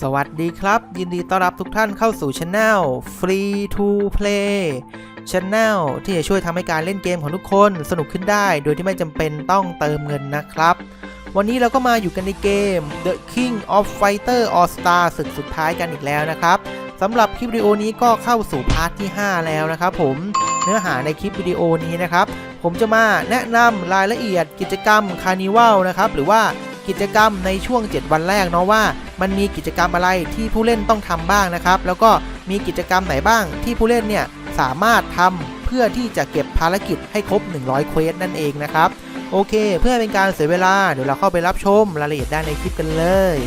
สวัสดีครับ ยินดีต้อนรับทุกท่านเข้าสู่ช anel Free to Play Channel ที่จะช่วยทำให้การเล่นเกมของทุกคนสนุกขึ้นได้ โดยที่ไม่จำเป็นต้องเติมเงินนะครับ วันนี้เราก็มาอยู่กันในเกม The King of Fighter All Star ศึกสุดท้ายกันอีกแล้วนะครับสำหรับคลิปวิดีโอนี้ก็เข้าสู่พาร์ทที่ 5 แล้วนะครับผมเนื้อหาในคลิปวิดีโอนี้นะครับ ผมจะมาแนะนำรายละเอียดกิจกรรมคานิวัลนะครับหรือว่า กิจกรรมในช่วง 7 วันแรกเนาะว่า มันมีกิจกรรมอะไรที่ผู้เล่นต้องทำบ้างนะครับ แล้วก็มีกิจกรรมไหนบ้างที่ผู้เล่นเนี่ยสามารถทำเพื่อที่จะเก็บภารกิจให้ครบ 100 เควสนั่นเองนะครับ โอเค เพื่อเป็นการเสียเวลาเดี๋ยวเราเข้าไปรับชมรายละเอียดได้ในคลิปกันเลย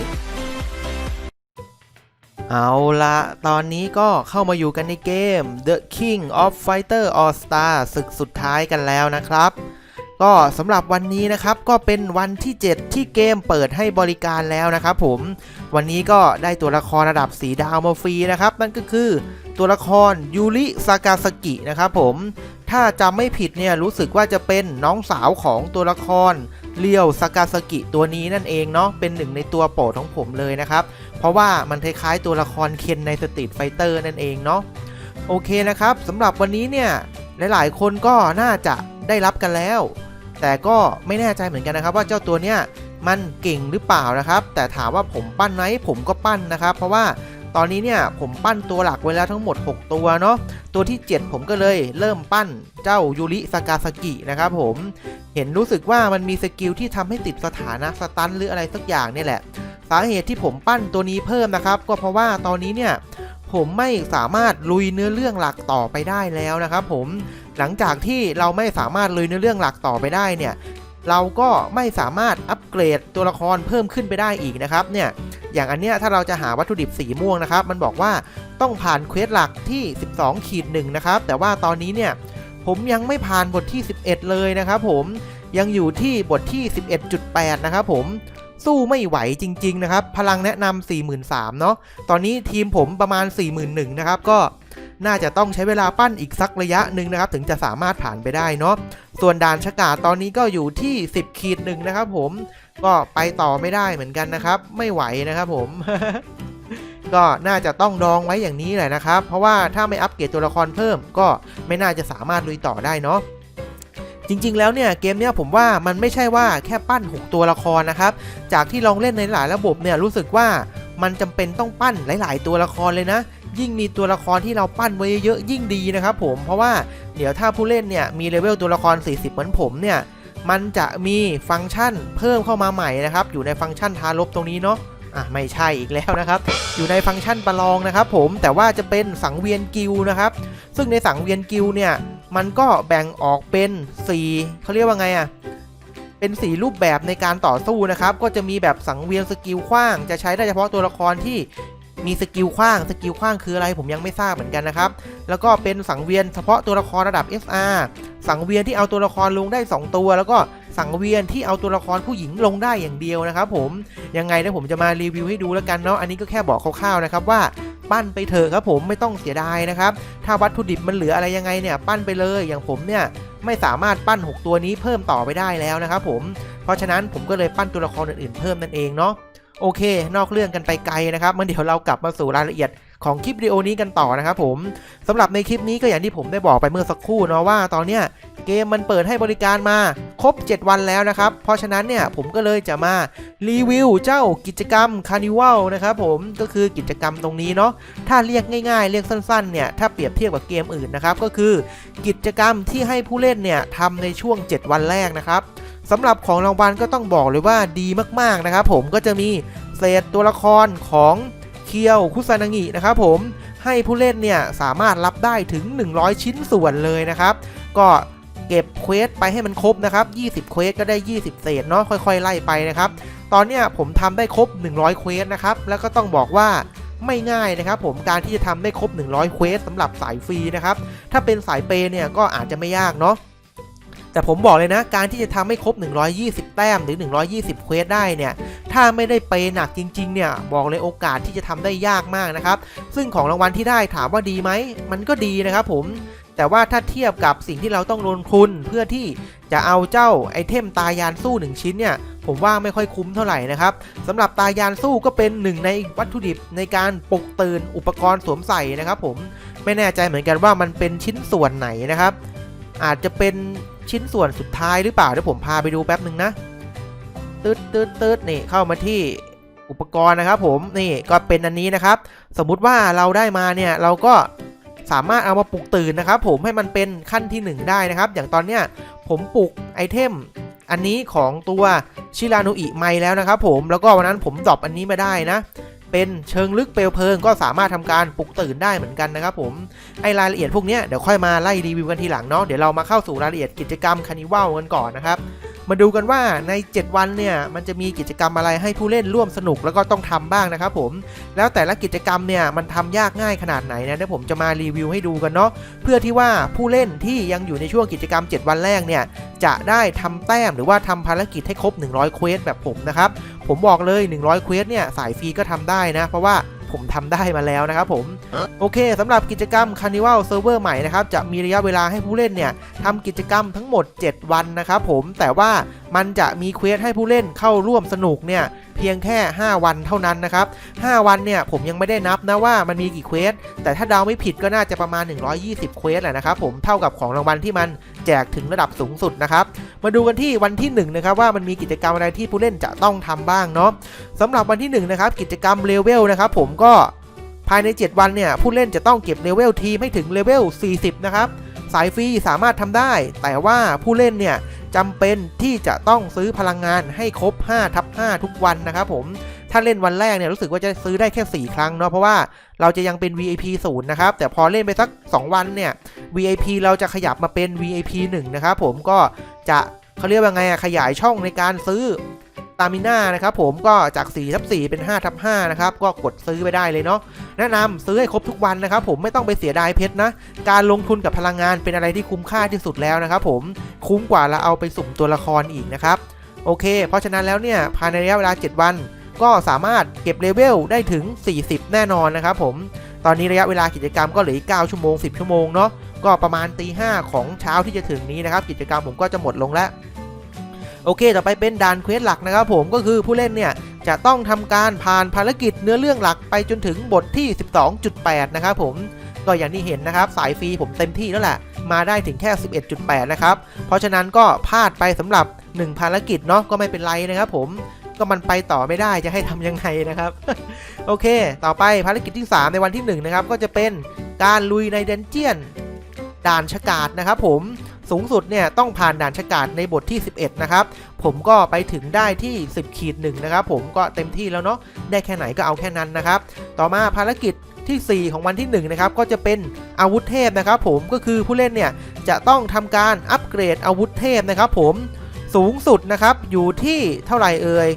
เอาละตอนนี้ก็เข้ามาอยู่กันในเกม The King of Fighter All Star ศึกสุดท้ายกันแล้วนะครับ ก็สำหรับวันนี้นะครับก็เป็นวันที่ 7 ที่เกมเปิดให้บริการแล้วนะครับผมวันนี้ก็ได้ตัวละครระดับสีดาวมาฟรีนะครับนั่นก็คือตัวละครยูริซากาสกินะครับผมถ้าจำไม่ผิดเนี่ยรู้สึกว่าจะเป็นน้องสาวของตัวละครเลียวซากาสกิตัวนี้นั่นเองเนาะเป็นหนึ่งในตัวโปรดของผมเลยนะครับเพราะว่ามันคล้ายๆตัวละครเคนในสตรีทไฟเตอร์นั่นเองเนาะโอเคนะครับสำหรับวันนี้เนี่ยหลายๆ คนก็น่าจะได้รับกันแล้ว แต่ก็ไม่แน่ใจเหมือนกันนะครับ ว่าเจ้าตัวเนี้ยมันเก่งหรือเปล่านะครับ แต่ถามว่าผมปั้นไหมผมก็ปั้นนะครับ เพราะว่าตอนนี้เนี่ยผมปั้นตัวหลักไว้แล้วทั้งหมด 6 ตัวเนาะตัวที่ 7 ผมก็เลยเริ่มปั้นเจ้ายูริสากาสกินะครับผมเห็นรู้สึกว่ามันมีสกิลที่ทำให้ติดสถานะสตันหรืออะไรสักอย่างเนี่ยแหละ สาเหตุที่ผมปั้นตัวนี้เพิ่มนะครับ ก็เพราะว่าตอนนี้เนี่ยผมไม่สามารถลุยเนื้อเรื่องหลักต่อไปได้แล้วนะครับผม หลังจากที่เราไม่สามารถลุยเนื้อเรื่องหลักต่อไปได้เนี่ยเราก็ไม่สามารถอัปเกรดตัวละครเพิ่มขึ้นไปได้อีกนะครับเนี่ยอย่างอันเนี้ยถ้าเราจะหาวัตถุดิบสีม่วงนะครับ มันบอกว่าต้องผ่านเควสหลักที่ 12ขีดหนึ่งนะครับ แต่ว่าตอนนี้เนี่ยผมยังไม่ผ่านบทที่ 11 เลยนะครับผมยังอยู่ที่บทที่ 11.8 นะครับผมสู้ไม่ไหวจริง ๆ นะครับ พลังแนะนำ43,000เนาะตอนนี้ทีมผมประมาณ 41,000นะครับก็ น่าจะต้องใช้เวลาปั้นอีกสักระยะหนึ่งนะครับ ถึงจะสามารถผ่านไปได้เนาะส่วนด่านชะกาตอนนี้ก็อยู่ที่ 10ขีดหนึ่งนะครับ ผมก็ไปต่อไม่ได้เหมือนกันนะครับ ไม่ไหวนะครับผมก็น่าจะต้องดองไว้อย่างนี้แหละนะครับ เพราะว่าถ้าไม่อัปเกรดตัวละครเพิ่ม ก็ไม่น่าจะสามารถลุยต่อได้เนาะจริง ๆ แล้วเนี่ยเกมเนี้ยผมว่ามันไม่ใช่ว่าแค่ปั้น 6 ตัวละครนะครับ จากที่ลองเล่นในหลายระบบเนี่ยรู้สึกว่ามันจำเป็นต้องปั้นหลาย ๆ ตัวละครเลยนะ ยิ่งมีตัวละครที่เราปั้นไว้เยอะยิ่งดีนะครับผมเพราะว่าเดี๋ยวถ้าผู้เล่นเนี่ยมีเลเวลตัวละคร 40 เหมือนผมเนี่ยมันจะมีฟังก์ชันเพิ่มเข้ามาใหม่นะครับอยู่ในฟังก์ชันทาลบตรงนี้เนาะอะไม่ใช่อีกแล้วนะครับ อยู่ในฟังก์ชันประลองนะครับผมแต่ว่าจะเป็นสังเวียนกิลนะครับ ซึ่งในสังเวียนกิลเนี่ยมันก็แบ่งออกเป็น4เขาเรียกว่าไงอะ่ะเป็นสีรูปแบบในการต่อสู้นะครับ ก็จะมีแบบสังเวียนสกิลขว้าง จะใช้ได้เฉพาะตัวละครที่ มีสกิลขว้างสกิลขว้างคืออะไรผมยังไม่ทราบเหมือนกันนะครับ แล้วก็เป็นสังเวียนเฉพาะตัวละครระดับ SR สังเวียนที่เอาตัวละครลงได้ 2 ตัว แล้วก็สังเวียนที่เอาตัวละครผู้หญิงลงได้อย่างเดียวนะครับผมยังไงนะผมจะมารีวิวให้ดูแล้วกันเนาะอันนี้ก็แค่บอกคร่าวๆนะครับว่าปั้นไปเถอะครับผมไม่ต้องเสียดายนะครับถ้าวัตถุดิบมันเหลืออะไรยังไงเนี่ยปั้นไปเลยอย่างผมเนี่ยไม่สามารถปั้น 6 ตัวนี้เพิ่มต่อไปได้แล้วนะครับผมเพราะฉะนั้นผมก็เลยปั้นตัวละครอื่นๆเพิ่มนั่นเองเนาะ โอเค นอกเรื่องกันไปไกลนะครับมันเดี๋ยวเรากลับมาสู่รายละเอียดของคลิปวิดีโอนี้กันต่อนะครับผมสำหรับในคลิปนี้ก็อย่างที่ผมได้บอกไปเมื่อสักครู่เนาะว่าตอนเนี้ยเกมมันเปิดให้บริการมาครบ 7 วันแล้วนะครับ เพราะฉะนั้นเนี่ยผมก็เลยจะมารีวิวเจ้ากิจกรรมคานิวัลนะครับผมก็คือกิจกรรมตรงนี้เนาะถ้าเรียกง่ายๆ เรียกสั้นๆเนี่ยถ้าเปรียบเทียบกับเกมอื่นนะครับก็คือกิจกรรมที่ให้ผู้เล่นเนี่ยทำในช่วง 7 วันแรกนะครับ สำหรับของรางวัลก็ต้องบอกเลยว่าดีมากๆนะครับผมก็จะมีเศษตัวละครของเคียวคุซานางินะครับผมให้ผู้เล่นเนี่ยสามารถรับได้ถึง 100 ชิ้นส่วนเลยนะครับ ก็เก็บเควสไปให้มันครบนะครับ 20 เควสก็ได้ 20 เศษเนาะค่อยๆ ไล่ไปนะครับ ตอนเนี้ยผมทำได้ครบ 100 เควสนะครับ แล้วก็ต้องบอกว่าไม่ง่ายนะครับผมการที่จะทำได้ครบ 100 เควสสำหรับสายฟรีนะครับ ถ้าเป็นสายเปเนี่ยก็อาจจะไม่ยากเนาะ แต่ผมบอกเลยนะ การที่จะทำให้ครบ 120 แต้มหรือ 120 เควสได้เนี่ย ถ้าไม่ได้เปหนักจริง ๆ เนี่ย บอกเลยโอกาสที่จะทำได้ยากมากนะครับ ซึ่งของรางวัลที่ได้ถามว่าดีไหม มันก็ดีนะครับผม แต่ว่าถ้าเทียบกับสิ่งที่เราต้องลงทุนเพื่อที่จะเอาเจ้าไอเทมตายานสู้ 1 ชิ้นเนี่ยผมว่าไม่ค่อยคุ้มเท่าไหร่นะครับสำหรับตายานสู้ก็เป็นหนึ่งในวัตถุดิบในการปลุกตื่นอุปกรณ์สวมใส่นะครับผมไม่แน่ใจเหมือนกันว่ามันเป็นชิ้นส่วนไหนนะครับ อาจจะเป็น ชิ้นส่วนสุดท้ายหรือเปล่าเดี๋ยวผมพาไปดูแป๊บหนึ่งนะตืดตืดตืดนี่เข้ามาที่อุปกรณ์นะครับผมนี่ก็เป็นอันนี้นะครับ สมมุติว่าเราได้มาเนี่ยเราก็สามารถเอามาปลุกตื่นนะครับ ผมให้มันเป็นขั้นที่ 1 ได้นะครับ อย่างตอนเนี้ยผมปลุกไอเทมอันนี้ของตัวชิรานุอิไมแล้วนะครับ ผมแล้วก็วันนั้นผมดรอปอันนี้มาได้นะ เป็นเชิงลึกเปลวเพลิง ก็สามารถทำการปลุกตื่นได้เหมือนกันนะครับผมไอรายละเอียดพวกนี้เดี๋ยวค่อยมาไล่รีวิวกันทีหลังเนาะเดี๋ยวเรามาเข้าสู่รายละเอียดกิจกรรมคานิวัลกันก่อนนะครับมาดูกันว่าใน 7 วันเนี่ยมันจะมีกิจกรรมอะไรให้ผู้เล่นร่วมสนุกแล้วก็ต้องทำบ้างนะครับผมแล้วแต่ละกิจกรรมเนี่ยมันทำยากง่ายขนาดไหนนะเดี๋ยวผมจะมารีวิวให้ดูกันเนาะเพื่อที่ว่าผู้เล่นที่ยังอยู่ในช่วงกิจกรรม 7 วันแรกเนี่ยจะได้ทำแต้มหรือว่าทำภารกิจให้ครบ 100 เควสแบบผมนะครับผมบอกเลย 100 เควสเนี่ยสายฟรีก็ทำได้นะ เพราะว่าผมทำได้มาแล้วนะครับผม โอเคสำหรับกิจกรรม Carnival Server ใหม่นะครับ จะมีระยะเวลาให้ผู้เล่นเนี่ยทำกิจกรรมทั้งหมด 7 วันนะครับผมแต่ว่ามันจะมีเควสให้ผู้เล่นเข้าร่วมสนุกเนี่ยเพียงแค่ 5 วันเท่านั้นนะครับ 5 วันเนี่ยผมยังไม่ได้นับนะว่ามันมีกี่เควส แต่ถ้าเดาไม่ผิดก็น่าจะประมาณ 120 เควสแหละนะครับผมเท่ากับของรางวัลที่มันแจกถึงระดับสูงสุดนะครับ มาดูกันที่วันที่1นะครับว่ามันมีกิจกรรมอะไรที่ผู้เล่นจะต้องทำบ้างเนาะสำหรับวันที่1นะครับกิจกรรมเลเวลนะครับผมก็ภายใน 7 วันเนี่ยผู้เล่นจะต้องเก็บเลเวลทีมให้ถึงเลเวล40 นะครับสายฟรีสามารถทำได้ แต่ว่าผู้เล่นเนี่ย จำเป็นที่จะต้องซื้อพลังงานให้ครบ5ทับ5ทุกวันนะครับผมถ้าเล่นวันแรกเนี่ยรู้สึกว่าจะซื้อได้แค่ 4 ครั้งเนาะเพราะว่าเราจะยังเป็น VIP 0นะครับ แต่พอเล่นไปสัก 2 วันเนี่ย VIP เราจะขยับมาเป็น VIP 1นะครับผมก็จะเขาเรียกว่าไงอะขยายช่องในการซื้อ ตามิน่านะครับผมก็จาก4ทับ4เป็น5ทับ5นะครับก็กดซื้อไปได้เลยเนาะแนะนำซื้อให้ครบทุกวันนะครับผมไม่ต้องไปเสียดายเพชรนะ การลงทุนกับพลังงานเป็นอะไรที่คุ้มค่าที่สุดแล้วนะครับผมคุ้มกว่าเราเอาไปสุ่มตัวละครอีกนะครับโอเค เพราะฉะนั้นแล้วเนี่ยภายในระยะเวลา 7 วัน ก็สามารถเก็บเลเวลได้ถึง 40 แน่นอนนะครับผมตอนนี้ระยะเวลากิจกรรมก็เหลืออีก9ชั่วโมง 10 ชั่วโมงเนาะก็ประมาณตีห้าของเช้าที่จะถึงนี้นะครับ กิจกรรมผมก็จะหมดลงแล้ว โอเค ต่อไปเป็นด่านเควสหลักนะครับผมก็คือผู้เล่นเนี่ยจะต้องทำการผ่านภารกิจเนื้อเรื่องหลักไปจนถึงบทที่ 12.8 นะครับผมก็อย่างที่เห็นนะครับ สายฟรีผมเต็มที่แล้วแหละ มาได้ถึงแค่ 11.8 นะครับ เพราะฉะนั้นก็พลาดไปสำหรับ 1 ภารกิจเนาะก็ไม่เป็นไรนะครับผมก็มันไปต่อไม่ได้จะให้ทำยังไงนะครับ โอเค ต่อไปภารกิจที่ 3 ในวันที่ 1 นะครับ ก็จะเป็นการลุยในเดนเจียนด่านชกาดนะครับผม สูงสุดเนี่ยต้องผ่านด่านชะกาดในบทที่ 11 นะครับ ผมก็ไปถึงได้ที่ 10ขีดหนึ่งนะครับ ผมก็เต็มที่แล้วเนาะได้แค่ไหนก็เอาแค่นั้นนะครับ ต่อมาภารกิจที่ 4 ของวันที่1นะครับก็จะเป็นอาวุธเทพนะครับ ผมก็คือผู้เล่นเนี่ยจะต้องทำการอัปเกรดอาวุธเทพนะครับ ผมสูงสุดนะครับอยู่ที่เท่าไหร่เอ่ย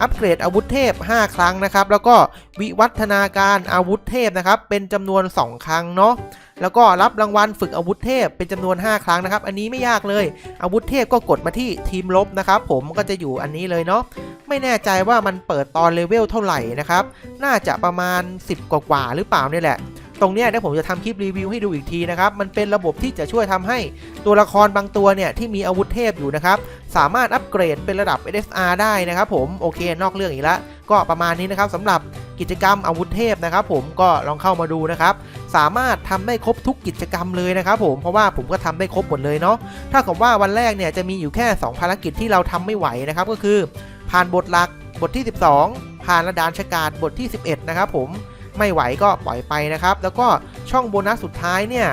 อัปเกรดอาวุธเทพ 5 ครั้งนะครับ แล้วก็วิวัฒนาการอาวุธเทพนะครับ เป็นจำนวน 2 ครั้งเนาะ แล้วก็รับรางวัลฝึกอาวุธเทพเป็นจำนวน 5 ครั้งนะครับ อันนี้ไม่ยากเลย อาวุธเทพก็กดมาที่ทีมลบนะครับผมก็จะอยู่อันนี้เลยเนาะไม่แน่ใจว่ามันเปิดตอนเลเวลเท่าไหร่นะครับ น่าจะประมาณ 10 กว่าๆหรือเปล่านี่แหละ ตรงเนี้ยเดี๋ยวผมจะทำคลิปรีวิวให้ดูอีกทีนะครับมันเป็นระบบที่จะช่วยทำให้ตัวละครบางตัวเนี่ยที่มีอาวุธเทพอยู่นะครับสามารถอัปเกรดเป็นระดับ SSR ได้นะครับผมโอเคนอกเรื่องอีกแล้วก็ประมาณนี้นะครับสำหรับกิจกรรมอาวุธเทพนะครับผมก็ลองเข้ามาดูนะครับ สามารถทำได้ครบทุกกิจกรรมเลยนะครับผมเพราะว่าผมก็ทำได้ครบหมดเลยเนาะถ้ากับว่าวันแรกเนี่ยจะมีอยู่แค่ 2 ภารกิจที่เราทำไม่ไหวนะครับก็คือ ผ่านบทหลักบทที่ 12 ผ่านระดานชกาศบทที่ 11 นะครับผม ไม่ไหวก็ปล่อยไปนะครับ แล้วก็ช่องโบนัสสุดท้ายเนี่ย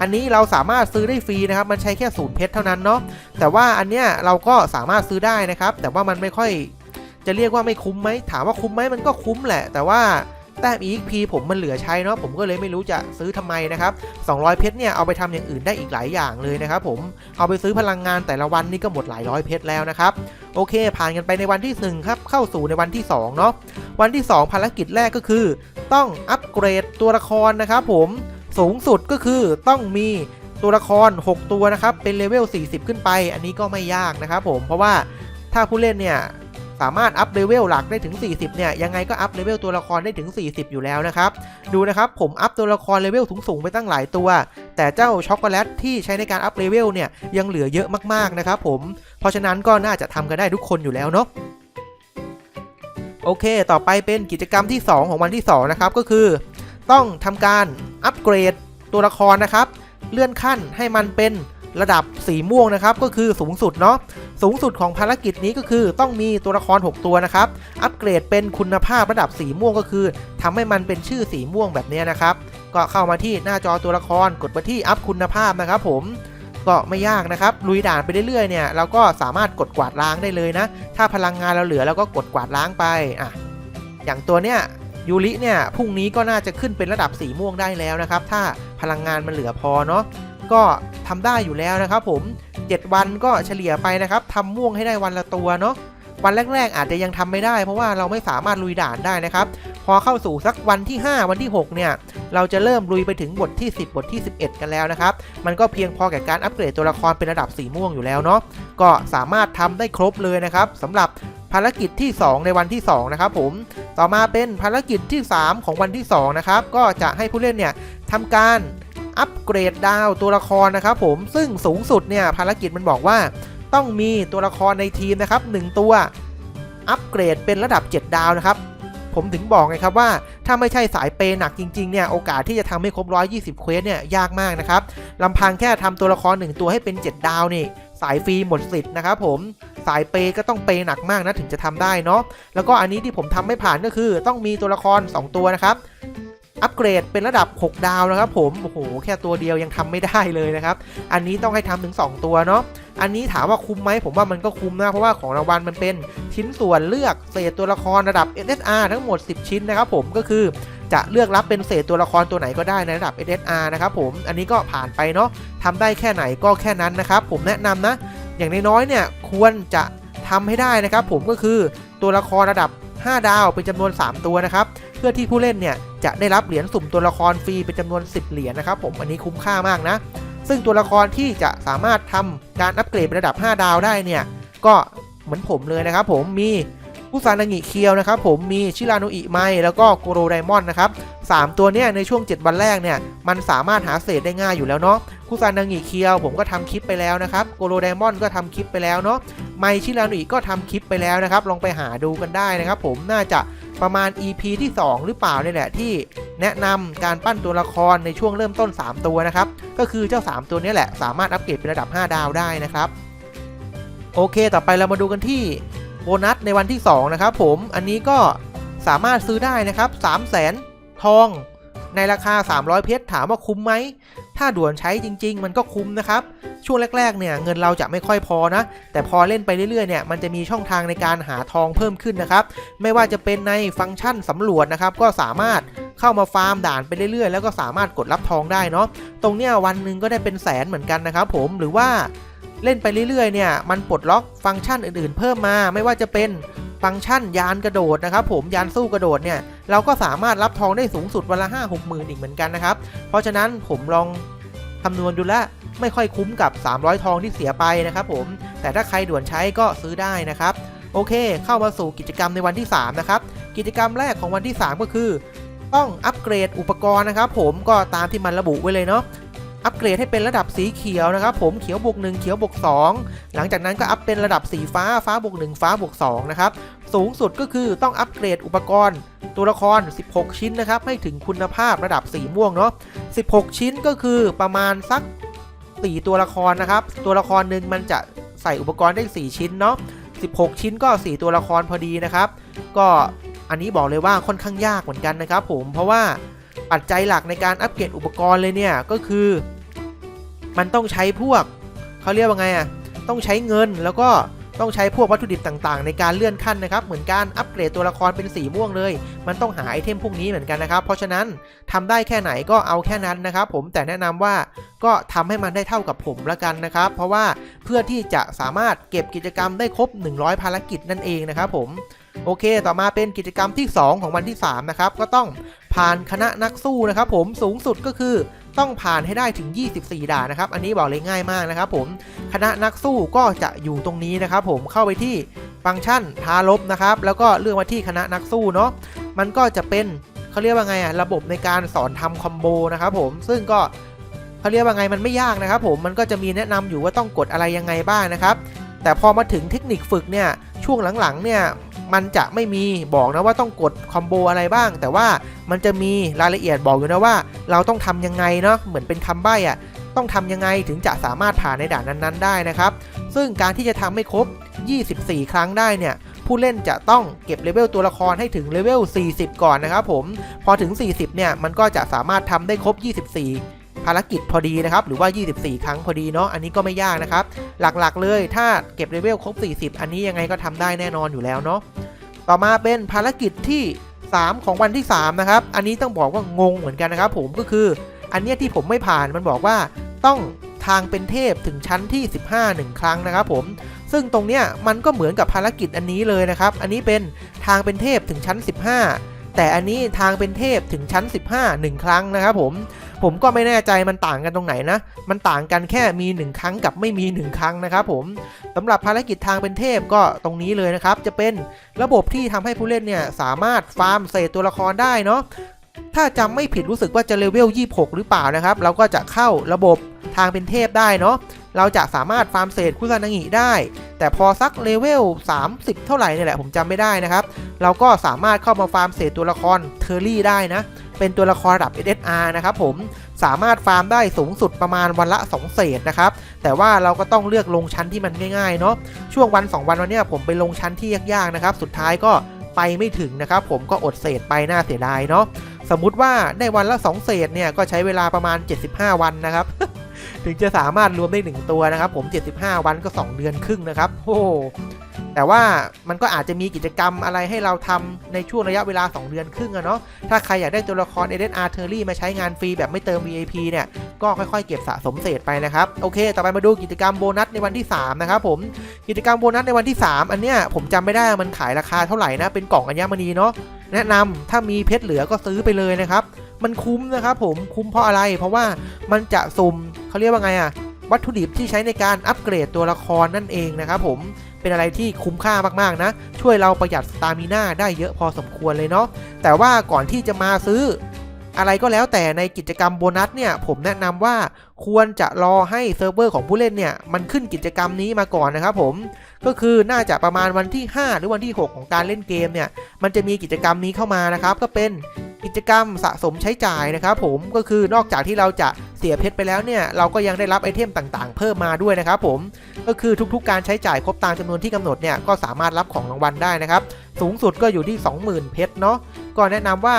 อันนี้เราสามารถซื้อได้ฟรีนะครับ มันใช้แค่ศูนย์เพชรเท่านั้นเนาะ แต่ว่าอันเนี้ยเราก็สามารถซื้อได้นะครับ แต่ว่ามันไม่ค่อยจะเรียกว่าไม่คุ้มไหม ถามว่าคุ้มไหมมันก็คุ้มแหละ แต่ว่า แต้ม EXP ผมมันเหลือใช้เนาะผมก็เลยไม่รู้จะซื้อทำไมนะครับ 200 เพชรเนี่ยเอาไปทำอย่างอื่นได้อีกหลายอย่างเลยนะครับผมเอาไปซื้อพลังงานแต่ละวันนี่ก็หมดหลายร้อยเพชรแล้วนะครับโอเค ผ่านกันไปในวันที่หนึ่งครับ เข้าสู่ในวันที่สองเนาะวันที่สองภารกิจแรกก็คือ ต้องอัปเกรดตัวละครนะครับผมสูงสุดก็คือต้องมีตัวละคร 6 ตัวนะครับ เป็นเลเวล 40 ขึ้นไป อันนี้ก็ไม่ยากนะครับผม เพราะว่าถ้าผู้เล่นเนี่ย สามารถอัพเลเวลหลักได้ถึง 40 เนี่ย ยังไงก็อัพเลเวลตัวละครได้ถึง 40 อยู่แล้วนะครับ ดูนะครับ ผมอัพตัวละครเลเวลสูงๆไปตั้งหลายตัว แต่เจ้าช็อกโกแลตที่ใช้ในการอัพเลเวลเนี่ย ยังเหลือเยอะมากๆนะครับผม เพราะฉะนั้นก็น่าจะทำกันได้ทุกคนอยู่แล้วเนาะโอเค ต่อไปเป็นกิจกรรมที่ 2 ของวันที่ 2 นะครับ ก็คือ ต้องทำการอัปเกรดตัวละครนะครับ เลื่อนขั้นให้มันเป็น ระดับสีม่วงนะครับก็คือสูงสุดเนาะสูงสุดของภารกิจนี้ก็คือต้องมีตัวละคร 6 ตัวนะครับ อัปเกรดเป็นคุณภาพระดับสีม่วงก็คือทำให้มันเป็นชื่อสีม่วงแบบนี้นะครับ ก็เข้ามาที่หน้าจอตัวละครกดไปที่อัพคุณภาพนะครับ ผมก็ไม่ยากนะครับ ลุยด่านไปเรื่อยๆเนี่ยเราก็สามารถกดกวาดล้างได้เลยนะ ถ้าพลังงานเราเหลือเราก็กดกวาดล้างไปอะอย่างตัวเนี้ยยูริเนี่ยพรุ่งนี้ก็น่าจะขึ้นเป็นระดับสีม่วงได้แล้วนะครับ ถ้าพลังงานมันเหลือพอเนาะ ก็ทำได้อยู่แล้วนะครับผม 7 วันก็เฉลี่ยไปนะครับทำม่วงให้ได้วันละตัวเนาะวันแรก ๆ อาจจะยังทำไม่ได้ เพราะว่าเราไม่สามารถลุยด่านได้นะครับ พอเข้าสู่สักวันที่ 5 วันที่ 6 เนี่ย เราจะเริ่มลุยไปถึงบทที่ 10 บทที่ 11 กันแล้วนะครับ มันก็เพียงพอแก่การอัปเกรดตัวละครเป็นระดับสีม่วงอยู่แล้วเนาะก็สามารถทำได้ครบเลยนะครับสำหรับภารกิจที่ 2 ในวันที่ 2 นะครับผม ต่อมาเป็นภารกิจที่ 3 ของวันที่ 2 นะครับ ก็จะให้ผู้เล่นเนี่ยทำการ อัปเกรดดาวตัวละครนะครับผมซึ่งสูงสุดเนี่ยภารกิจมันบอกว่า ต้องมีตัวละครในทีมนะครับ1ตัว อัปเกรดเป็นระดับ 7 ดาวนะครับ ผมถึงบอกไงครับว่าถ้าไม่ใช่สายเปย์หนักจริงๆเนี่ยโอกาสที่จะทำให้ครบ 120 เควสเนี่ยยากมากนะครับลำพังแค่ทำตัวละคร 1 ตัวให้เป็น 7 ดาวนี่สายฟรีหมดสิทธิ์นะครับผมสายเปย์ก็ต้องเปย์หนักมากนะถึงจะทำได้เนาะแล้วก็อันนี้ที่ผมทำไม่ผ่านก็คือต้องมีตัวละคร 2 ตัวนะครับ อัปเกรดเป็นระดับ 6 ดาวนะครับผม โอ้โห แค่ตัวเดียวยังทำไม่ได้เลยนะครับ อันนี้ต้องให้ทำถึง 2 ตัวเนาะ อันนี้ถามว่าคุ้มไหมผมว่ามันก็คุ้มนะ เพราะว่าของรางวัลมันเป็นชิ้นส่วนเลือกเศษตัวละครระดับ SSR ทั้งหมด 10 ชิ้นนะครับผม ก็คือจะเลือกรับเป็นเศษตัวละครตัวไหนก็ได้ในระดับ SSR นะครับผม อันนี้ก็ผ่านไปเนาะทำได้แค่ไหนก็แค่นั้นนะครับผมแนะนำนะ อย่างน้อยๆเนี่ยควรจะทำให้ได้นะครับผมก็คือตัวละครระดับ 5 ดาวเป็นจำนวน 3 ตัวนะครับ พื่อที่ผู้เล่นเนี่ยจะได้รับเหรียญสุ่มตัวละครฟรีเป็นจำนวน 10 เหรียญนะครับผมอันนี้คุ้มค่ามากนะ ซึ่งตัวละครที่จะสามารถทำการอัปเกรดเป็นระดับ 5 ดาวได้เนี่ยก็เหมือนผมเลยนะครับผมมีกุซานางิเคียวนะครับผมมีชิราโนอิไมแล้วก็โกโรไดมอนนะครับสามตัวเนี่ยในช่วง 7 วันแรกเนี่ยมันสามารถหาเศษได้ง่ายอยู่แล้วเนาะคุซานางิเคียวผมก็ทำคลิปไปแล้วนะครับโกโรไดมอนก็ทำคลิปไปแล้วเนาะไมชิราโนอิก็ทำคลิปไปแล้วนะครับลองไปหาดูกันได้นะครับผมน่าจะ ประมาณ EP ที่ 2 หรือเปล่าเนี่ยแหละที่แนะนำการปั้นตัวละครในช่วงเริ่มต้น 3 ตัวนะครับ ก็คือเจ้า 3 ตัวนี้แหละ สามารถอัปเกรดเป็นระดับ 5 ดาวได้นะครับ โอเค ต่อไปเรามาดูกันที่โบนัสในวันที่ 2 นะครับผม อันนี้ก็สามารถซื้อได้นะครับ 3 0 0แสนทอง ในราคา 300 เพชรถามว่าคุ้มไหม ถ้าด่วนใช้จริง ๆ มันก็คุ้มนะครับ ช่วงแรก ๆ เนี่ย เงินเราจะไม่ค่อยพอนะ แต่พอเล่นไปเรื่อย ๆ เนี่ย มันจะมีช่องทางในการหาทองเพิ่มขึ้นนะครับ ไม่ว่าจะเป็นในฟังก์ชันสำรวจนะครับ ก็สามารถเข้ามาฟาร์มด่านไปเรื่อย ๆ แล้วก็สามารถกดรับทองได้เนาะ ตรงเนี้ยวันหนึ่งก็ได้เป็นแสนเหมือนกันนะครับผม หรือว่าเล่นไปเรื่อย ๆ เนี่ย มันปลดล็อกฟังก์ชันอื่น ๆ เพิ่มมา ไม่ว่าจะเป็น ฟังก์ชันยานกระโดดนะครับผมยานสู้กระโดดเนี่ยเราก็สามารถรับทองได้สูงสุดวันละ5 6หมื่นอีกเหมือนกันนะครับ เพราะฉะนั้นผมลองคำนวณดูแลวไม่ค่อยคุ้มกับ 300 ทองที่เสียไปนะครับผมแต่ถ้าใครด่วนใช้ก็ซื้อได้นะครับ โอเค เข้ามาสู่กิจกรรมในวันที่ 3 นะครับ กิจกรรมแรกของวันที่ 3 ก็คือ ต้องอัปเกรดอุปกรณ์นะครับผมก็ตามที่มันระบุไว้เลยเนาะ อัปเกรดให้เป็นระดับสีเขียวนะครับผมเขียวบวก1เขียวบวก2 หลังจากนั้นก็อัปเป็นระดับสีฟ้าฟ้าบวก1ฟ้าบวก2นะครับสูงสุดก็คือต้องอัปเกรดอุปกรณ์ ตัวละคร 16 ชิ้นนะครับให้ถึงคุณภาพระดับสีม่วงเนาะ16 ชิ้นก็คือประมาณสัก4ตัวละครนะครับตัวละครหนึ่งมันจะใส่อุปกรณ์ได้ 4 ชิ้นเนาะ16 ชิ้นก็ 4 ตัวละครพอดีนะครับ ก็อันนี้บอกเลยว่าค่อนข้างยากเหมือนกันนะครับผมเพราะว่า ปัจจัยหลักในการอัปเกรดอุปกรณ์เลยเนี่ยก็คือ มันต้องใช้พวกเขาเรียกว่าไงอะต้องใช้เงินแล้วก็ ต้องใช้พวกวัตถุดิบต่างๆ ในการเลื่อนขั้นนะครับ เหมือนการอัปเกรดตัวละครเป็นสีม่วงเลย มันต้องหาไอเทมพวกนี้เหมือนกันนะครับ เพราะฉะนั้นทำได้แค่ไหนก็เอาแค่นั้นนะครับผมแต่แนะนำว่าก็ทำให้มันได้เท่ากับผมละกันนะครับ เพราะว่าเพื่อที่จะสามารถเก็บกิจกรรมได้ครบ 100 ภารกิจนั่นเองนะครับผมโอเค ต่อมาเป็นกิจกรรมที่ 2 ของวันที่ 3 นะครับ ก็ต้องผ่านคณะนักสู้นะครับผมสูงสุดก็คือ ต้องผ่านให้ได้ถึง 24 ด่านนะครับ อันนี้บอกเลยง่ายมากนะครับผมคณะนักสู้ก็จะอยู่ตรงนี้นะครับผมเข้าไปที่ฟังก์ชันท้าลบนะครับ แล้วก็เลือกมาที่คณะนักสู้เนาะมันก็จะเป็นเขาเรียกว่าไงอะระบบในการสอนทำคอมโบนะครับผมซึ่งก็เขาเรียกว่าไงมันไม่ยากนะครับผมมันก็จะมีแนะนำอยู่ว่าต้องกดอะไรยังไงบ้างนะครับ แต่พอมาถึงเทคนิคฝึกเนี่ยช่วงหลังๆเนี่ย มันจะไม่มีบอกนะว่าต้องกดคอมโบอะไรบ้าง แต่ว่ามันจะมีรายละเอียดบอกอยู่นะว่า เราต้องทำยังไงเนาะเหมือนเป็นคำใบ้อะต้องทำยังไงถึงจะสามารถผ่านในด่านนั้นๆ ได้นะครับ ซึ่งการที่จะทำให้ครบ 24 ครั้งได้เนี่ยผู้เล่นจะต้องเก็บเลเวลตัวละครให้ถึงเลเวล40 ก่อนนะครับผมพอถึง 40 เนี่ยมันก็จะสามารถทำได้ครบ 24 ภารกิจพอดีนะครับ หรือว่า 24 ครั้งพอดีเนาะ อันนี้ก็ไม่ยากนะครับ หลักๆเลยถ้าเก็บเลเวลครบ 40 อันนี้ยังไงก็ทำได้แน่นอนอยู่แล้วเนาะ ต่อมาเป็นภารกิจที่ 3 ของวันที่ 3 นะครับ อันนี้ต้องบอกว่างงเหมือนกันนะครับผมก็คือ อันเนี้ยที่ผมไม่ผ่านมันบอกว่าต้องทางเป็นเทพถึงชั้นที่ 15หนึ่งครั้งนะครับผม ซึ่งตรงเนี้ยมันก็เหมือนกับภารกิจอันนี้เลยนะครับ อันนี้เป็นทางเป็นเทพถึงชั้น 15 แต่อันนี้ทางเป็นเทพถึงชั้น 15 1 ครั้งนะครับผม ผมก็ไม่แน่ใจมันต่างกันตรงไหนนะ มันต่างกันแค่มี 1 ครั้งกับไม่มี 1 ครั้งนะครับผมสำหรับภารกิจทางเป็นเทพก็ตรงนี้เลยนะครับ จะเป็นระบบที่ทำให้ผู้เล่นเนี่ยสามารถฟาร์มเศษตัวละครได้เนาะ ถ้าจำไม่ผิดรู้สึกว่าจะเลเวล 26 หรือเปล่านะครับ เราก็จะเข้าระบบทางเป็นเทพได้เนาะ เราจะสามารถฟาร์มเศษคุซานางิได้ แต่พอสักเลเวล 30 เท่าไหร่เนี่ยแหละผมจำไม่ได้นะครับ เราก็สามารถเข้ามาฟาร์มเศษตัวละครเทอร์รี่ได้นะ เป็นตัวละครระดับ SSR นะครับผม สามารถฟาร์มได้สูงสุดประมาณวันละ 2 เศษนะครับ แต่ว่าเราก็ต้องเลือกลงชั้นที่มันง่ายๆเนาะ ช่วงวัน 2 วันวันเนี้ยผมไปลงชั้นที่ยากๆนะครับ สุดท้ายก็ไปไม่ถึงนะครับผมก็อดเศษไปน่าเสียดายเนาะ สมมุติว่าได้วันละ 2 เศษเนี่ยก็ใช้เวลาประมาณ 75 วันนะครับ ถึงจะสามารถรวมได้ 1 ตัวนะครับ ผม 75 วันก็ 2 เดือนครึ่งนะครับโอ้แต่ว่ามันก็อาจจะมีกิจกรรมอะไรให้เราทำในช่วงระยะเวลา 2 เดือนครึ่งอะเนาะ ถ้าใครอยากได้ตัวละคร SSR t e r r y มาใช้งานฟรีแบบไม่เติม VIP เนี่ย ก็ค่อยๆ เก็บสะสมเศษไปนะครับ โอเค ต่อไปมาดูกิจกรรมโบนัสในวันที่ 3 นะครับผม กิจกรรมโบนัสในวันที่ 3 อันเนี้ยผมจำไม่ได้มันขายราคาเท่าไหร่นะ เป็นกล่องอัญมณีเนาะ แนะนำถ้ามีเพชรเหลือก็ซื้อไปเลยนะครับ มันคุ้มนะครับผมคุ้มเพราะอะไร เพราะว่ามันจะสุ่มเขาเรียกว่าไงอะวัตถุดิบที่ใช้ในการอัปเกรดตัวละครนั่นเองนะครับผมเป็นอะไรที่คุ้มค่ามากๆนะ ช่วยเราประหยัดสตามิน่าได้เยอะพอสมควรเลยเนาะแต่ว่าก่อนที่จะมาซื้อ อะไรก็แล้วแต่ในกิจกรรมโบนัสเนี่ย ผมแนะนำว่า ควรจะรอให้เซิร์ฟเวอร์ของผู้เล่นเนี่ยมันขึ้นกิจกรรมนี้มาก่อนนะครับผมก็คือน่าจะประมาณวันที่ 5 หรือวันที่ 6 ของการเล่นเกมเนี่ยมันจะมีกิจกรรมนี้เข้ามานะครับก็เป็นกิจกรรมสะสมใช้จ่ายนะครับผมก็คือนอกจากที่เราจะเสียเพชรไปแล้วเนี่ยเราก็ยังได้รับไอเทมต่างๆ เพิ่มมาด้วยนะครับผมก็คือทุกๆ การใช้จ่ายครบตามจำนวนที่กำหนดเนี่ยก็สามารถรับของรางวัลได้นะครับสูงสุดก็อยู่ที่ 20,000 เพชรเนาะก็แนะนำว่า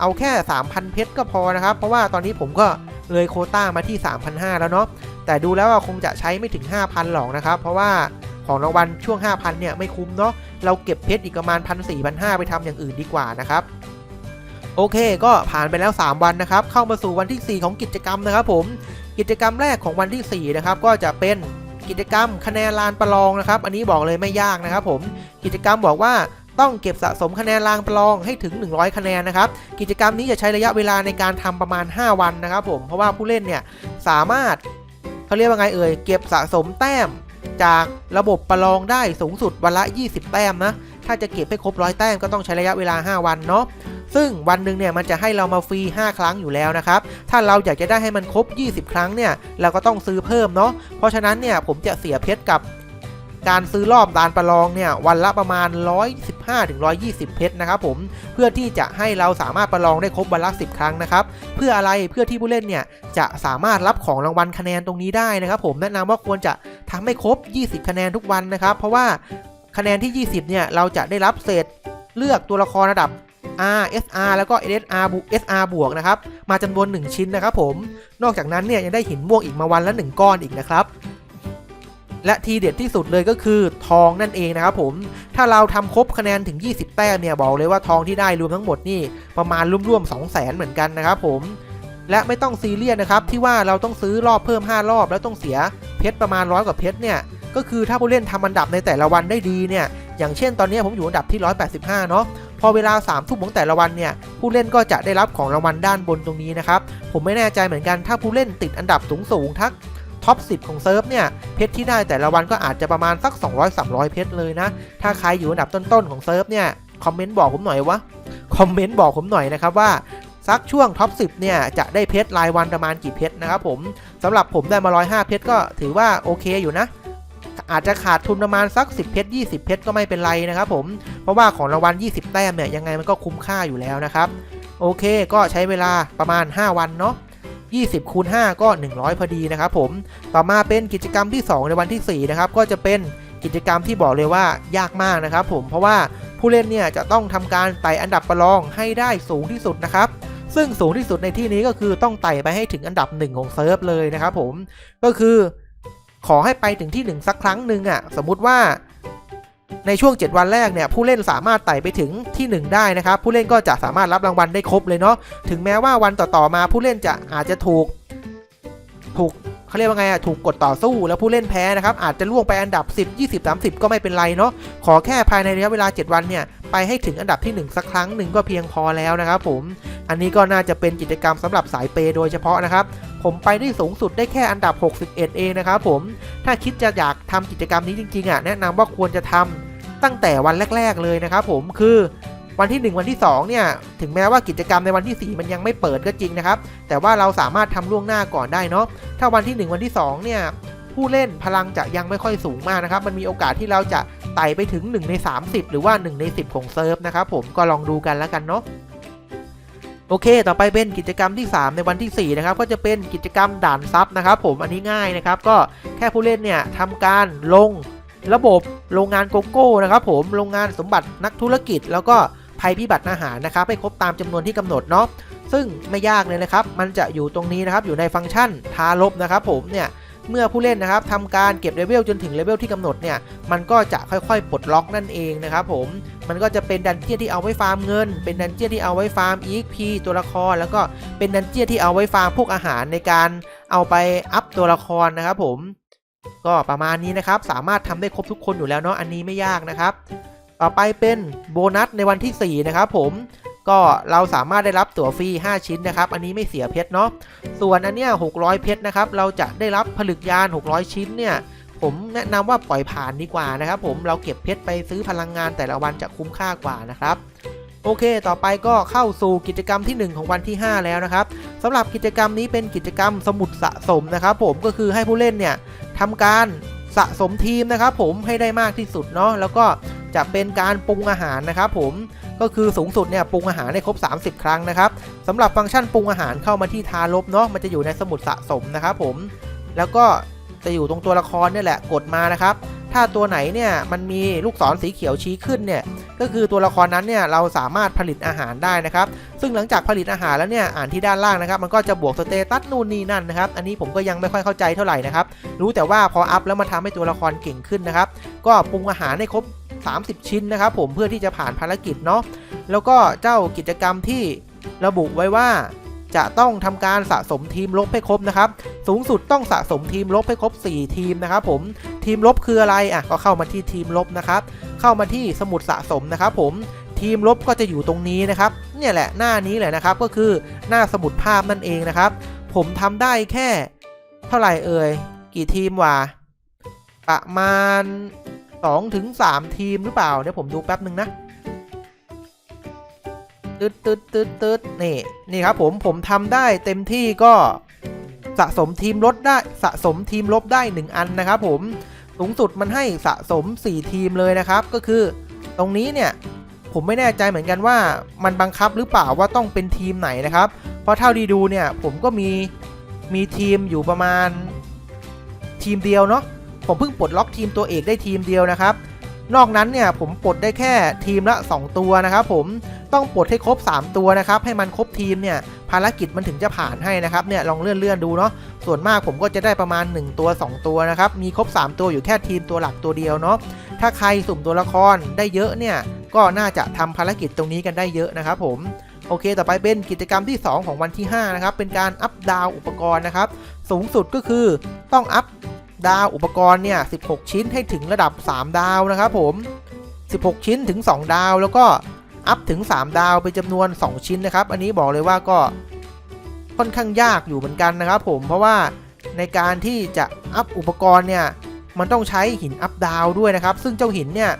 เอาแค่ 3,000 เพชรก็พอนะครับ เพราะว่าตอนนี้ผมก็ เลยโคต้ามาที่ 3,500 แล้วเนาะแต่ดูแล้วคงจะใช้ไม่ถึง 5,000 หรอกนะครับ เพราะว่าของรางวัลช่วง 5,000 เนี่ย ไม่คุ้มเนาะเราเก็บเพชรอีกประมาณ 1,400 1,500ไปทำอย่างอื่นดีกว่านะครับ โอเคก็ผ่านไปแล้ว 3 วันนะครับ เข้ามาสู่วันที่ 4 ของกิจกรรมนะครับผมกิจกรรมแรกของวันที่ 4 นะครับ ก็จะเป็นกิจกรรมคะแนนลานประลองนะครับ อันนี้บอกเลยไม่ยากนะครับผม กิจกรรมบอกว่า ต้องเก็บสะสมคะแนนลางประลองให้ถึง 100 คะแนนนะครับ กิจกรรมนี้จะใช้ระยะเวลาในการทำประมาณ 5 วันนะครับผม เพราะว่าผู้เล่นเนี่ยสามารถเขาเรียกว่าไงเอ่ย เก็บสะสมแต้มจากระบบประลองได้สูงสุดวันละ 20 แต้มนะ ถ้าจะเก็บให้ครบร้อยแต้มก็ต้องใช้ระยะเวลา 5 วันเนาะ ซึ่งวันหนึ่งเนี่ยมันจะให้เรามาฟรี 5 ครั้งอยู่แล้วนะครับ ถ้าเราอยากจะได้ให้มันครบ 20 ครั้งเนี่ยเราก็ต้องซื้อเพิ่มเนาะ เพราะฉะนั้นเนี่ยผมจะเสียเพชรกับ การซื้อรอบดานประลองเนี่ยวันละประมาณ 115ถึง120 เพชรนะครับผมเพื่อที่จะให้เราสามารถประลองได้ครบวันละ 10 ครั้งนะครับเพื่ออะไรเพื่อที่ผู้เล่นเนี่ยจะสามารถรับของรางวัลคะแนนตรงนี้ได้นะครับผมแนะนำว่าควรจะทำให้ครบ 20 คะแนนทุกวันนะครับ เพราะว่าคะแนนที่ 20 เนี่ยเราจะได้รับเศษเลือกตัวละครระดับ R SR แล้วก็ SR บวก SR บวกนะครับ มาจำนวน 1 ชิ้นนะครับผม นอกจากนั้นเนี่ยยังได้หินม่วงอีกมาวันละ 1 ก้อนอีกนะครับ และทีเด็ดที่สุดเลยก็คือทองนั่นเองนะครับผม ถ้าเราทำครบคะแนนถึง 20 แต้มเนี่ยบอกเลยว่าทองที่ได้รวมทั้งหมดนี่ประมาณร่วมๆ2 0 0 0 0 0เหมือนกันนะครับผม และไม่ต้องซีเรียสนะครับที่ว่าเราต้องซื้อรอบเพิ่ม 5 รอบ แล้วต้องเสียเพชรประมาณร้อยกว่าเพชรเนี่ยก็คือถ้าผู้เล่นทำอันดับในแต่ละวันได้ดีเนี่ยอย่างเช่นตอนนี้ผมอยู่อันดับที่ 185 เนาะพอเวลา3ามทุ่มของแต่ละวันเนี่ยผู้เล่นก็จะได้รับของรางวัลด้านบนตรงนี้นะครับผมไม่แน่ใจเหมือนกันถ้าผู้เล่นติดอันดับสูงสูงๆทัก ท็อป 10 ของเซิร์ฟเนี่ย เพชรที่ได้แต่ละวันก็อาจจะประมาณสัก 200-300 เพชรเลยนะ ถ้าใครอยู่อันดับต้นๆของเซิร์ฟเนี่ย คอมเมนต์บอกผมหน่อยวะ คอมเมนต์บอกผมหน่อยนะครับว่าสักช่วงท็อป 10 เนี่ย จะได้เพชรรายวันประมาณกี่เพชรนะครับผมสำหรับผมได้มา 105 เพชรก็ถือว่าโอเคอยู่นะอาจจะขาดทุนประมาณสัก 10 เพชร 20 เพชรก็ไม่เป็นไรนะครับผม เพราะว่าของรางวัล 20 แต้มเนี่ยยังไงมันก็คุ้มค่าอยู่แล้วนะครับ โอเคก็ใช้เวลาประมาณ 5 วันเนาะ 20คูณ5ก็ 100 พอดีนะครับผม ต่อมาเป็นกิจกรรมที่ 2 ในวันที่ 4 นะครับ ก็จะเป็นกิจกรรมที่บอกเลยว่ายากมากนะครับผม เพราะว่าผู้เล่นเนี่ยจะต้องทำการไต่อันดับประลองให้ได้สูงที่สุดนะครับ ซึ่งสูงที่สุดในที่นี้ก็คือต้องไต่ไปให้ถึงอันดับหนึ่งของเซิร์ฟเลยนะครับผม ก็คือขอให้ไปถึงที่ 1 สักครั้งหนึ่งอะ่ะ สมมุติว่า ในช่วง 7 วันแรกเนี่ยผู้เล่นสามารถไต่ไปถึงที่ 1 ได้นะครับผู้เล่นก็จะสามารถรับรางวัลได้ครบเลยเนาะถึงแม้ว่าวันต่อๆมาผู้เล่นจะอาจจะถูกถูกเขาเรียกว่าไงอะถูกกดต่อสู้แล้วผู้เล่นแพ้นะครับอาจจะล่วงไปอันดับ 10 20 30 ก็ไม่เป็นไรเนาะขอแค่ภายในระยะเวลา 7 วันเนี่ยไปให้ถึงอันดับที่ 1 สักครั้งหนึ่งก็เพียงพอแล้วนะครับผมอันนี้ก็น่าจะเป็นกิจกรรมสำหรับสายเปย์โดยเฉพาะนะครับ ผมไปได้สูงสุดได้แค่อันดับ 61 เองนะครับผม ถ้าคิดจะอยากทำกิจกรรมนี้จริงๆอะแนะนำว่าควรจะทำตั้งแต่วันแรก ๆ เลยนะครับผมคือวันที่ 1 วันที่ 2 เนี่ย ถึงแม้ว่ากิจกรรมในวันที่ 4 มันยังไม่เปิดก็จริงนะครับ แต่ว่าเราสามารถทำล่วงหน้าก่อนได้เนาะถ้าวันที่ 1 วันที่ 2 เนี่ย ผู้เล่นพลังจะยังไม่ค่อยสูงมากนะครับ มันมีโอกาสที่เราจะไต่ไปถึง 1 ใน 30 หรือว่า 1 ใน 10 ของเซิร์ฟนะครับผมก็ลองดูกันแล้วกันเนาะ โอเค ต่อไปเป็นกิจกรรมที่ 3 ในวันที่ 4 นะครับ ก็จะเป็นกิจกรรมด่านซับนะครับ ผมอันนี้ง่ายนะครับ ก็แค่ผู้เล่นเนี่ยทำการลงระบบโรงงานโกโก้นะครับ ผมโรงงานสมบัตินักธุรกิจ แล้วก็ภัยพิบัติอาหารนะครับ ให้ครบตามจำนวนที่กำหนดเนาะซึ่งไม่ยากเลยนะครับ มันจะอยู่ตรงนี้นะครับ อยู่ในฟังก์ชันทาลบนะครับ ผมเนี่ยเมื่อผู้เล่นนะครับทำการเก็บเลเวลจนถึงเลเวลที่กำหนดเนี่ยมันก็จะค่อยๆปลดล็อกนั่นเองนะครับ ผม มันก็จะเป็นดันเจี้ยนที่เอาไว้ฟาร์มเงิน เป็นดันเจี้ยนที่เอาไว้ฟาร์ม EXP ตัวละคร แล้วก็เป็นดันเจี้ยนที่เอาไว้ฟาร์มพวกอาหารในการเอาไปอัพตัวละครนะครับผม ก็ประมาณนี้นะครับ สามารถทำได้ครบทุกคนอยู่แล้วเนาะ อันนี้ไม่ยากนะครับ ต่อไปเป็นโบนัสในวันที่ 4 นะครับผม ก็เราสามารถได้รับตั๋วฟรี 5 ชิ้นนะครับ อันนี้ไม่เสียเพชรเนาะ ส่วนอันเนี้ย600 เพชรนะครับ เราจะได้รับผลึกยาน 600 ชิ้นเนี่ย ผมแนะนำว่าปล่อยผ่านดีกว่านะครับผมเราเก็บเพชรไปซื้อพลังงานแต่ละวันจะคุ้มค่ากว่านะครับโอเค ต่อไปก็เข้าสู่กิจกรรมที่ 1 ของวันที่ 5 แล้วนะครับสำหรับกิจกรรมนี้เป็นกิจกรรมสมุดสะสมนะครับ ผมก็คือให้ผู้เล่นเนี่ยทำการสะสมทีมนะครับ ผมให้ได้มากที่สุดเนาะแล้วก็จะเป็นการปรุงอาหารนะครับ ผมก็คือสูงสุดเนี่ยปรุงอาหารได้ครบ 30 ครั้งนะครับสำหรับฟังก์ชันปรุงอาหารเข้ามาที่ทาลบเนาะมันจะอยู่ในสมุดสะสมนะครับ ผมแล้วก็ จะอยู่ตรงตัวละครเนี่ยแหละกดมานะครับ ถ้าตัวไหนเนี่ยมันมีลูกศรสีเขียวชี้ขึ้นเนี่ยก็คือตัวละครนั้นเนี่ยเราสามารถผลิตอาหารได้นะครับ ซึ่งหลังจากผลิตอาหารแล้วเนี่ยอ่านที่ด้านล่างนะครับมันก็จะบวกสเตตัสนู่นนี่นั่นนะครับอันนี้ผมก็ยังไม่ค่อยเข้าใจเท่าไหร่นะครับรู้แต่ว่าพออัพแล้วมันทำให้ตัวละครเก่งขึ้นนะครับก็ปรุงอาหารให้ครบ 30 ชิ้นนะครับผมเพื่อที่จะผ่านภารกิจเนาะแล้วก็เจ้ากิจกรรมที่ระบุไว้ว่า จะต้องทำการสะสมทีมลบให้ครบนะครับ สูงสุดต้องสะสมทีมลบให้ครบ 4 ทีมนะครับผมทีมลบคืออะไรอะก็เข้ามาที่ทีมลบนะครับ เข้ามาที่สมุดสะสมนะครับผมทีมลบก็จะอยู่ตรงนี้นะครับ เนี่ยแหละหน้านี้แหละนะครับก็คือหน้าสมุดภาพนั่นเองนะครับ ผมทำได้แค่ เท่าไหร่เอ่ยกี่ทีมวะประมาณ2ถึง3ทีมหรือเปล่าเดี๋ยวผมดูแป๊บหนึ่งนะ ตึ๊ดตึ๊ดตึ๊ดตึ๊ดนี่นี่ครับผมผมทำได้เต็มที่ก็สะสมทีมลดได้สะสมทีมลบได้ 1 อันนะครับผมสูงสุดมันให้สะสม 4 ทีมเลยนะครับ ก็คือตรงนี้เนี่ยผมไม่แน่ใจเหมือนกันว่ามันบังคับหรือเปล่าว่าต้องเป็นทีมไหนนะครับ เพราะเท่าที่ดูเนี่ยผมก็มีมีทีมอยู่ประมาณทีมเดียวเนาะผมเพิ่งปลดล็อกทีมตัวเอกได้ทีมเดียวนะครับ นอกนั้นเนี่ยผมปลดได้แค่ทีมละ 2 ตัวนะครับผม ต้องปลดให้ครบ 3 ตัวนะครับให้มันครบทีมเนี่ยภารกิจมันถึงจะผ่านให้นะครับเนี่ยลองเลื่อนเลื่อนๆดูเนาะส่วนมากผมก็จะได้ประมาณ 1 ตัว 2 ตัวนะครับมีครบ 3 ตัวอยู่แค่ทีมตัวหลักตัวเดียวเนาะถ้าใครสุ่มตัวละครได้เยอะเนี่ยก็น่าจะทำภารกิจตรงนี้กันได้เยอะนะครับผมโอเค ต่อไปเป็นกิจกรรมที่ 2 ของวันที่ 5 นะครับ เป็นการอัพดาวอุปกรณ์นะครับ สูงสุดก็คือต้องอัพดาวอุปกรณ์เนี่ย 16 ชิ้นให้ถึงระดับ 3 ดาวนะครับผม 16 ชิ้นถึง 2 ดาว แล้วก็ อัพถึง 3 ดาวเป็นจำนวน 2 ชิ้นนะครับ อันนี้บอกเลยว่าก็ค่อนข้างยากอยู่เหมือนกันนะครับ ผมเพราะว่าในการที่จะอัพอุปกรณ์เนี่ยมันต้องใช้หินอัพดาวด้วยนะครับ ซึ่งเจ้าหินเนี่ย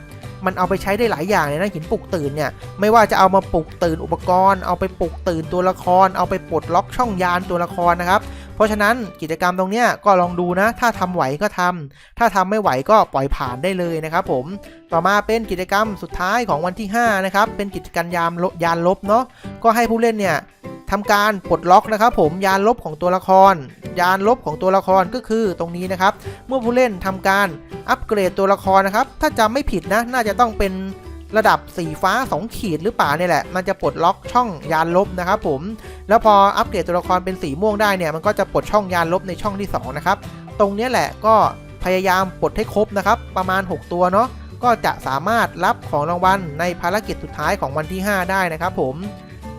มันเอาไปใช้ได้หลายอย่างเลยนะหินปลุกตื่นเนี่ยไม่ว่าจะเอามาปลุกตื่นอุปกรณ์ เอาไปปลุกตื่นตัวละคร เอาไปปลดล็อกช่องยานตัวละครนะครับ เพราะฉะนั้นกิจกรรมตรงเนี้ยก็ลองดูนะ ถ้าทำไหวก็ทำถ้าทำไม่ไหวก็ปล่อยผ่านได้เลยนะครับผมต่อมาเป็นกิจกรรมสุดท้ายของวันที่5นะครับเป็นกิจกรรมยามลยานลบเนาะก็ให้ผู้เล่นเนี่ยทำการปลดล็อกนะครับผมยานลบของตัวละคร ยานลบของตัวละครก็คือตรงนี้นะครับ เมื่อผู้เล่นทำการอัปเกรดตัวละครนะครับ ถ้าจำไม่ผิดนะ น่าจะต้องเป็น ระดับสีฟ้า 2 ขีดหรือเปล่าเนี่ยแหละ มันจะปลดล็อกช่องยานลบนะครับผม แล้วพออัปเกรดตัวละครเป็นสีม่วงได้เนี่ย มันก็จะปลดช่องยานลบในช่องที่สองนะครับ ตรงนี้แหละก็พยายามปลดให้ครบนะครับ ประมาณ 6 ตัวเนาะ ก็จะสามารถรับของรางวัลในภารกิจสุดท้ายของวันที่ 5 ได้นะครับผม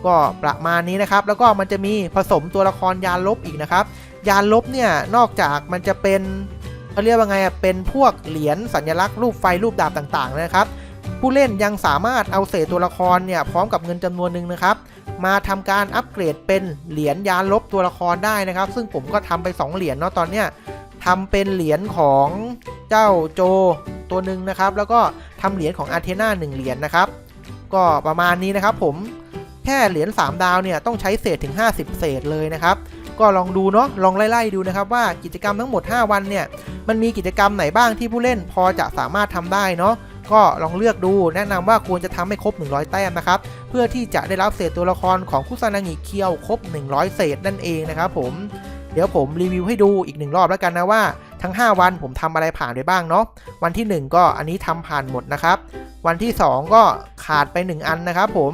ก็ประมาณนี้นะครับ แล้วก็มันจะมีผสมตัวละครยานลบอีกนะครับ ยานลบเนี่ย นอกจากมันจะเป็นเขาเรียกว่าไงอะ เป็นพวกเหรียญสัญลักษณ์รูปไฟรูปดาบต่างๆนะครับ ผู้เล่นยังสามารถเอาเศษตัวละครเนี่ยพร้อมกับเงินจำนวนหนึ่งนะครับ มาทำการอัปเกรดเป็นเหรียญยานลบตัวละครได้นะครับ ซึ่งผมก็ทำไป 2 เหรียญเนาะตอนเนี้ยทำเป็นเหรียญของเจ้าโจตัวหนึ่งนะครับ แล้วก็ทำเหรียญของอาเทนาหนึ่งเหรียญนะครับ ก็ประมาณนี้นะครับผมแค่เหรียญ3ดาวเนี่ยต้องใช้เศษถึง 50 เศษเลยนะครับ ก็ลองดูเนาะลองไล่ๆดูนะครับว่ากิจกรรมทั้งหมด 5 วันเนี่ยมันมีกิจกรรมไหนบ้างที่ผู้เล่นพอจะสามารถทำได้เนาะ ก็ลองเลือกดูแนะนำว่าควรจะทำให้ครบ 100 แต้มนะครับ เพื่อที่จะได้รับเศษตัวละครของคุซานางิเคียวครบ 100 เศษนั่นเองนะครับผมเดี๋ยวผมรีวิวให้ดูอีกหนึ่งรอบแล้วกันนะว่าทั้ง 5 วันผมทำอะไรผ่านไปบ้างเนาะวันที่ 1 ก็อันนี้ทำผ่านหมดนะครับ วันที่ 2 ก็ขาดไป 1 อันนะครับผม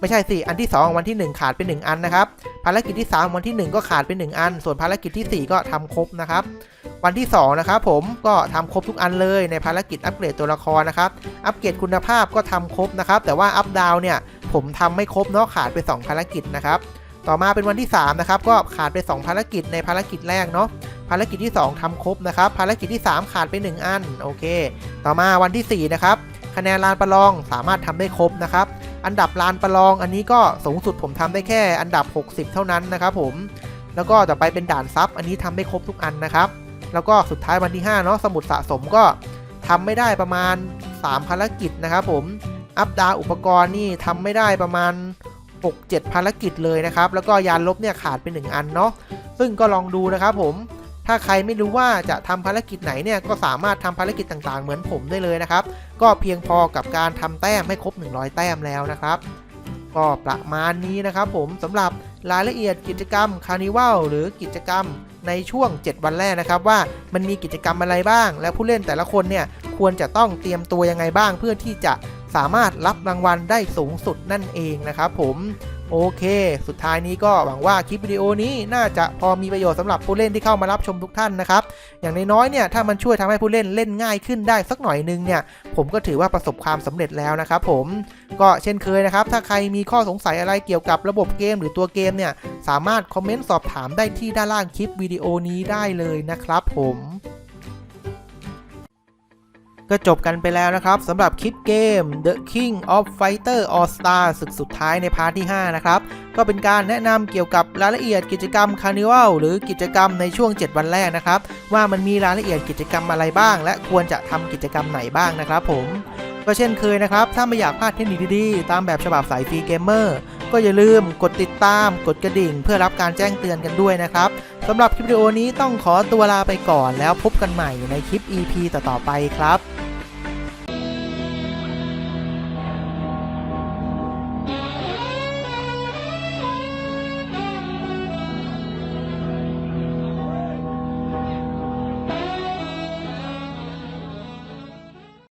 ไม่ใช่สิอันที่ 2 วันที่ 1 ขาดไป1อันนะครับ ภารกิจที่ 3 วันที่ 1 ก็ขาดไป1อัน ส่วนภารกิจที่ 4 ก็ทำครบนะครับ วันที่ 2 นะครับผมก็ทำครบทุกอันเลยในภารกิจอัปเกรดตัวละครนะครับ อัปเกรดคุณภาพก็ทำครบนะครับ แต่ว่าอัปดาวเนี่ยผมทำไม่ครบเนาะขาดไป 2 ภารกิจนะครับต่อมาเป็นวันที่ 3 นะครับ ก็ขาดไป 2 ภารกิจในภารกิจแรกเนาะภารกิจที่ 2ทำครบนะครับ ภารกิจที่ 3 ขาดไป 1 อันโอเค ต่อมาวันที่ 4 นะครับคะแนนลานประลองสามารถทำได้ครบนะครับ อันดับลานประลองอันนี้ก็สูงสุดผมทำได้แค่อันดับ 60 เท่านั้นนะครับผม แล้วก็ต่อไปเป็นด่านซับอันนี้ทำได้ครบทุกอันนะครับ แล้วก็สุดท้ายวันที่5เนาะสมุดสะสมก็ทำไม่ได้ประมาณ 3 ภารกิจนะครับผม อัปดาอุปกรณ์นี่ทำไม่ได้ประมาณ 6-7 ภารกิจเลยนะครับ แล้วก็ยานลบเนี่ยขาดไป1อันเนาะ ซึ่งก็ลองดูนะครับผม ถ้าใครไม่รู้ว่าจะทำภารกิจไหนเนี่ยก็สามารถทำภารกิจต่างๆ เหมือนผมได้เลยนะครับ ก็เพียงพอกับการทำแต้มให้ครบ 100 แต้มแล้วนะครับก็ประมาณนี้นะครับผมสำหรับรายละเอียดกิจกรรมคาร์นิวัลหรือกิจกรรมในช่วง 7 วันแรกนะครับ ว่ามันมีกิจกรรมอะไรบ้าง และผู้เล่นแต่ละคนเนี่ยควรจะต้องเตรียมตัวยังไงบ้าง เพื่อที่จะสามารถรับรางวัลได้สูงสุดนั่นเองนะครับผม โอเค สุดท้ายนี้ก็หวังว่าคลิปวิดีโอนี้น่าจะพอมีประโยชน์สำหรับผู้เล่นที่เข้ามารับชมทุกท่านนะครับ อย่างน้อยๆเนี่ยถ้ามันช่วยทำให้ผู้เล่นเล่นง่ายขึ้นได้สักหน่อยนึงเนี่ย ผมก็ถือว่าประสบความสำเร็จแล้วนะครับผมก็เช่นเคยนะครับ ถ้าใครมีข้อสงสัยอะไรเกี่ยวกับระบบเกมหรือตัวเกมเนี่ย สามารถคอมเมนต์สอบถามได้ที่ด้านล่างคลิปวิดีโอนี้ได้เลยนะครับผม ก็จบกันไปแล้วนะครับสำหรับคลิปเกม The King of Fighter All Star ศึกสุดท้ายในพาร์ทที่ 5 นะครับ ก็เป็นการแนะนำเกี่ยวกับรายละเอียดกิจกรรม Carnival หรือกิจกรรมในช่วง 7 วันแรกนะครับ ว่ามันมีรายละเอียดกิจกรรมอะไรบ้าง และควรจะทำกิจกรรมไหนบ้างนะครับผม ก็เช่นเคยนะครับ ถ้าไม่อยากพลาดเทคนิคดีๆ ตามแบบฉบับสายฟรีเกมเมอร์ก็อย่าลืมกดติดตาม กดกระดิ่ง เพื่อรับการแจ้งเตือนกันด้วยนะครับสำหรับคลิปวิดีโอนี้ต้องขอตัวลาไปก่อนแล้วพบกันใหม่ในคลิป EP ต่อๆไปครับ